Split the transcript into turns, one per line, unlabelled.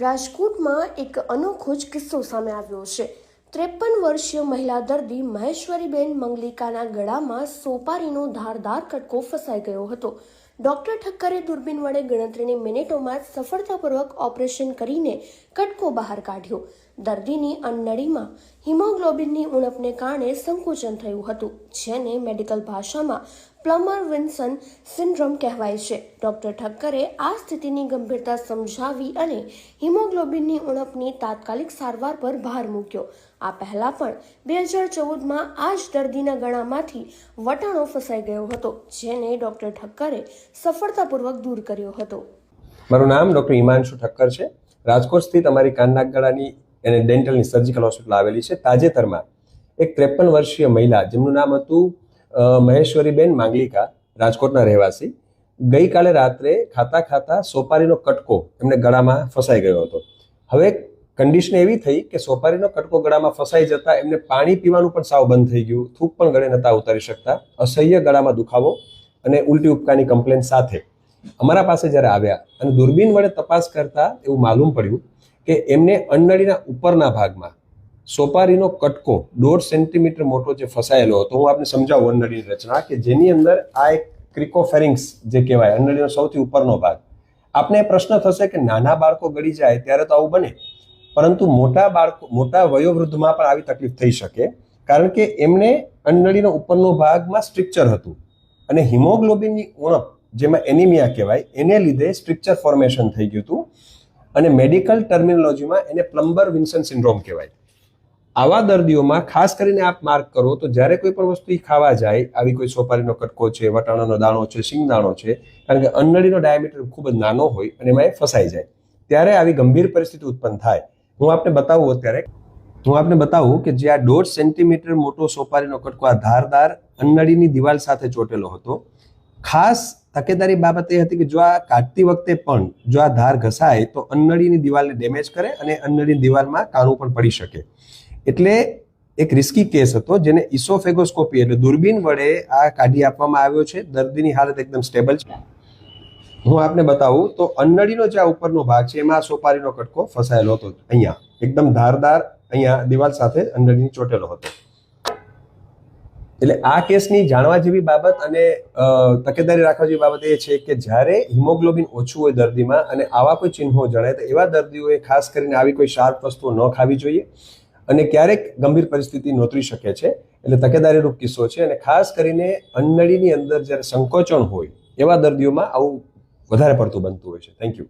રાજકોટમાં એક અનોખો જ કિસ્સો સામે આવ્યો છે. ત્રેપન વર્ષીય મહિલા દર્દી મહેશ્વરીબેન મંગલિકાના ગળામાં સોપારીનો ધારદાર કટકો ફસાઈ ગયો હતો. ડોક્ટર ઠક્કરે દૂરબીન વડે ગણતરીની મિનિટોમાં સફળતાપૂર્વક ઓપરેશન કરીને કટકો બહાર કાઢ્યો. દર્દીની અન્નડીમાં હિમોગ્લોબિનની ઉણપને કારણે સંકોચન થયું હતું, જેને મેડિકલ ભાષામાં પ્લમર વિન્સન સિન્ડ્રોમ કહેવાય છે. ડોક્ટર ઠક્કરે આ સ્થિતિની ગંભીરતા સમજાવી અને હિમોગ્લોબિનની ઉણપની તાત્કાલિક સારવાર પર ભાર મૂક્યો. આ પહેલા પણ બે હજાર ચૌદમાં આ જ દર્દીના ગળામાંથી વટાણો ફસાઈ ગયો હતો, જેને ડોક્ટર ઠક્કરે સફળતાપૂર્વક દૂર કર્યો હતો.
મારું નામ ડૉક્ટર હિમાંશુ ઠક્કર છે. રાજકોટ સ્થિત અમારી કાનનાક ગળાની અને ડેન્ટલની સર્જિકલ હોસ્પિટલ આવેલી છે. તાજેતરમાં એક ત્રેપન વર્ષીય મહિલા, જેમનું નામ હતું મહેશ્વરીબેન માંગલિકા, રાજકોટના રહેવાસી, ગઈકાલે રાત્રે ખાતા ખાતા સોપારીનો કટકો એમને ગળામાં ફસાઈ ગયો હતો. હવે કન્ડિશન એવી થઈ કે સોપારીનો કટકો ગળામાં ફસાઈ જતા એમને પાણી પીવાનું પણ સાવ બંધ થઈ ગયું. થૂક પણ ગળે નતા ઉતારી શકતા. અસહ્ય ગળામાં દુખાવો. અને ઉલટી ઉપકાની કમ્પ્લેન સાથે અમારા પાસે જ્યારે આવ્યા અને દૂરબીન વડે તપાસ કરતા એવું માલુમ પડ્યું કે એમને અન્નળીના ઉપરના ભાગમાં સોપારીનો કટકો દોઢ સેન્ટીમીટર મોટો જે ફસાયેલો હતો, હું આપને સમજાવું અન્નળીની રચના કે જેની અંદર આ એક ક્રિકોફેરિંગ્સ જે કહેવાય, અન્નળીનો સૌથી ઉપરનો ભાગ. આપને પ્રશ્ન થશે કે નાના બાળકો ગળી જાય ત્યારે તો આવું બને. પરંતુ મોટા બાળકો, મોટા વયોવૃદ્ધમાં પણ આવી તકલીફ થઈ શકે, કારણ કે એમને અન્નળીનો ઉપરનો ભાગમાં સ્ટ્રક્ચર હતું. અને હિમોગ્લોબિનની ઉણપ, જેમાં એનિમિયા કહેવાય, એને લીધે સ્ટ્રક્ચર ફોર્મેશન થઈ ગયું હતું. અને મેડિકલ ટર્મિનોલોજીમાં એને પ્લમ્બર વિન્સન સિન્ડ્રોમ કહેવાય. આવા દર્દીઓમાં ખાસ કરીને આપ માર્ક કરો તો જ્યારે કોઈ પણ વસ્તુ ખાવા જાય, આવી કોઈ સોપારીનો કટકો છે, વટાણાનો દાણો છે, સિંગદાણો છે, કારણ કે અન્નળીનો ડાયામીટર ખૂબ જ નાનો હોય અને એમાં એ ફસાઈ જાય. ત્યારે આવી ગંભીર પરિસ્થિતિ ઉત્પન્ન થાય. હું આપને બતાવું અત્યારે, હું આપને બતાવું કે જે આ દોઢ સેન્ટીમીટર મોટો સોપારીનો કટકો, આ ધારદાર અન્નળીની દિવાલ સાથે ચોટેલો હતો. ખાસ તકેદારી બાબત એ હતી કે જો આ કાઢતી વખતે પણ જો આ ધાર ઘસાય તો અન્નડીની દિવાલને ડેમેજ કરે અને અન્નડીની દિવાલમાં કાણું પણ પડી શકે. એટલે એક રિસ્કી કેસ હતો જેને ઇસોફેગોસ્કોપી એટલે દૂરબીન વડે આ કાઢી આપવામાં આવ્યો છે. દર્દીની હાલત એકદમ સ્ટેબલ છે. હું આપને બતાવું તો અન્નડીનો જે આ ઉપરનો ભાગ છે એમાં સોપારીનો કટકો ફસાયેલો હતો અહીંયા. એકદમ ધારદાર અહીંયા દિવાલ સાથે અન્નડીની ચોટેલો હતો. એટલે આ કેસની જાણવા જેવી બાબત અને તકેદારી રાખવા જેવી બાબત એ છે કે જ્યારે હિમોગ્લોબિન ઓછું હોય દર્દીમાં અને આવા કોઈ ચિહ્નો જણાય, તો એવા દર્દીઓએ ખાસ કરીને આવી કોઈ શાર્પ વસ્તુઓ ન ખાવી જોઈએ અને ક્યારેક ગંભીર પરિસ્થિતિ નોતરી શકે છે. એટલે તકેદારીરૂપ કિસ્સો છે અને ખાસ કરીને અન્નળીની અંદર જ્યારે સંકોચન હોય એવા દર્દીઓમાં આવું વધારે પડતું બનતું હોય છે. Thank you